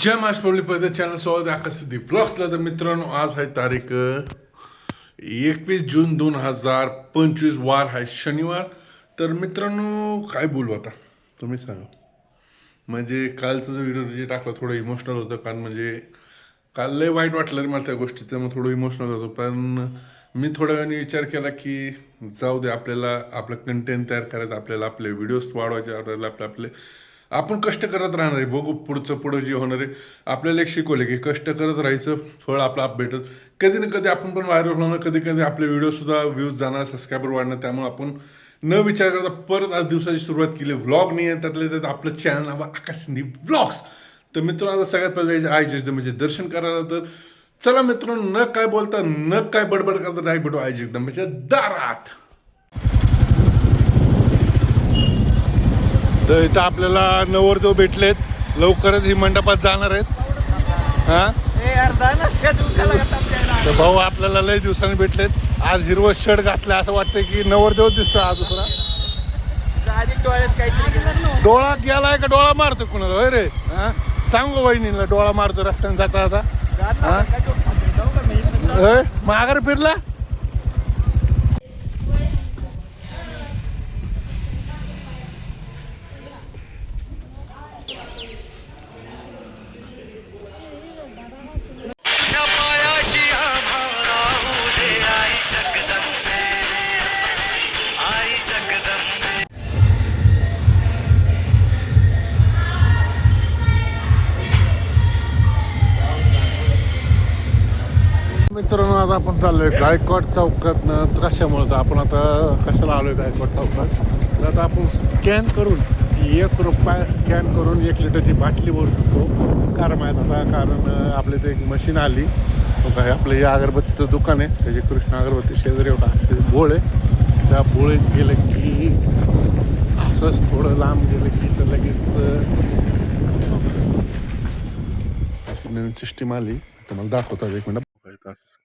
जय Maharashtra public channel स्वागत आहे आकाश सिद्धी ब्लॉग्सला तर मित्रांनो आज आहे तारीख एकवीस जून दोन हजार पंचवीस वार आहे शनिवार तर मित्रांनो काय बोलू आता तुम्ही सांगा म्हणजे कालचं जो व्हिडिओ जे टाकला थोडं इमोशनल होतं कारण म्हणजे काल लय वाईट वाटलं रे मला त्या गोष्टीचं मग थोडं इमोशनल होतं पण मी थोड्या वेळाने विचार केला की जाऊ दे आपल्याला आपलं कंटेंट तयार करायचं आपल्याला आपले व्हिडिओज वाढवायचे आपल्याला आपले आपले आपण कष्ट करत राहणार आहे. बघू पुढचं पुढं जे होणार आहे. आपल्याला एक शिकवलं की कष्ट करत राहायचं फळ आपलं आप भेटत. कधी ना कधी आपण पण व्हायरल होणार. कधी कधी आपले व्हिडिओसुद्धा व्ह्यूज जाणार सबस्क्रायबर वाढणार. त्यामुळे आपण न विचार करता परत आज दिवसाची सुरुवात केली. व्लॉग नाही आहे त्यातल्या त्यात आपलं चॅनल नाव आकाश सिंधी व्लॉग्स तर मित्रांनो आता सगळ्यात पहिले जायचं आय म्हणजे दर्शन करायला. तर चला मित्रांनो न काय बोलता न काय बडबड करता नाही भेटू आय जगदंबेच्या दारात. तर इथं आपल्याला नवरदेव भेटलेत. लवकरच ही मंडपात जाणार आहेत. हा? तर भाऊ आपल्याला लय दिवसांनी भेटलेत. आज हिरवं शर्ट घातलं असं वाटतंय की नवरदेव दिसतोय आज दुसरा. डोळा गेलाय का डोळा मारतो कुणाला? होय रे? हा? सांग वहिनीला डोळा मारतो रस्त्याने जाता आता माघार फिरला? आता आपण चाललोय गायकवाड चौकातनं तर कशामुळे तर आपण आता कशाला आलोय गायकवाड चौकात? तर आता आपण स्कॅन करून एक रुपया स्कॅन करून एक लिटरची बाटली भरू शकतो. कारण माहीत आता कारण आपले आपल्या इथे एक मशीन आली. हो काय आपलं हे अगरबत्तीचं दुकान आहे. त्याचे कृष्ण अगरबत्ती शेजारी होता. बोळ आहे. त्या बोळीत गेलं की असंच थोडं लांब गेलं की तर लगेच नवीन सिस्टीम आली. तुम्हाला दाखवतात एक मिनिट.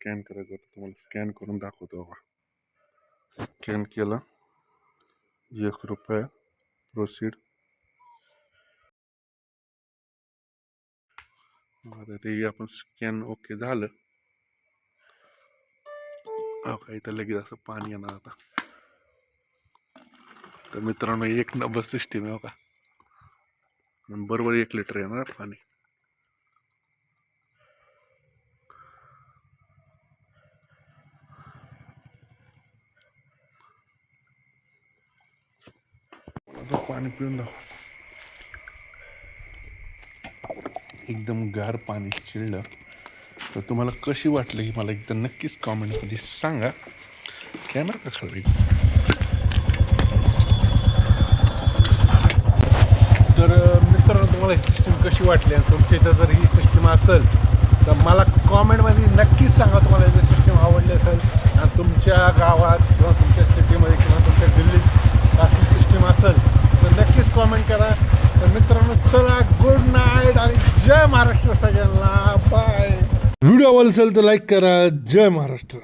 स्कॅन करायचं होतं तुम्हाला स्कॅन करून दाखवतो बाबा स्कॅन केला. एक रुपया. प्रोसीड आता ते आपण स्कॅन ओके झालं. हो का इथं लगेच असं पाणी येणार आता. तर मित्रांनो एक नंबर सिस्टीम आहे का बरोबर एक लिटर येणार पाणी. आता पाणी पिऊन दाखव. एकदम गार पाणी चिळलं तर तुम्हाला कशी वाटली ही मला एकदा नक्कीच कॉमेंटमध्ये सांगा. कॅमेरा का खाली? तर मित्रांनो तुम्हाला ही सिस्टीम कशी वाटली आणि तुमच्या इथं जर ही सिस्टीम असेल तर मला कॉमेंटमध्ये नक्कीच सांगा तुम्हाला ही सिस्टीम आवडली असेल. आणि तुमच्या गावात किंवा तुमच्या सिटीमध्ये किंवा तुमच्या दिल्लीत अशी सिस्टीम असेल नक्कीच कॉमेंट करा. तर मित्रांनो चला गुड नाईट आणि जय महाराष्ट्र सगळ्यांना. बाय व्हिडिओ आवडला असेल तर लाईक करा. जय महाराष्ट्र.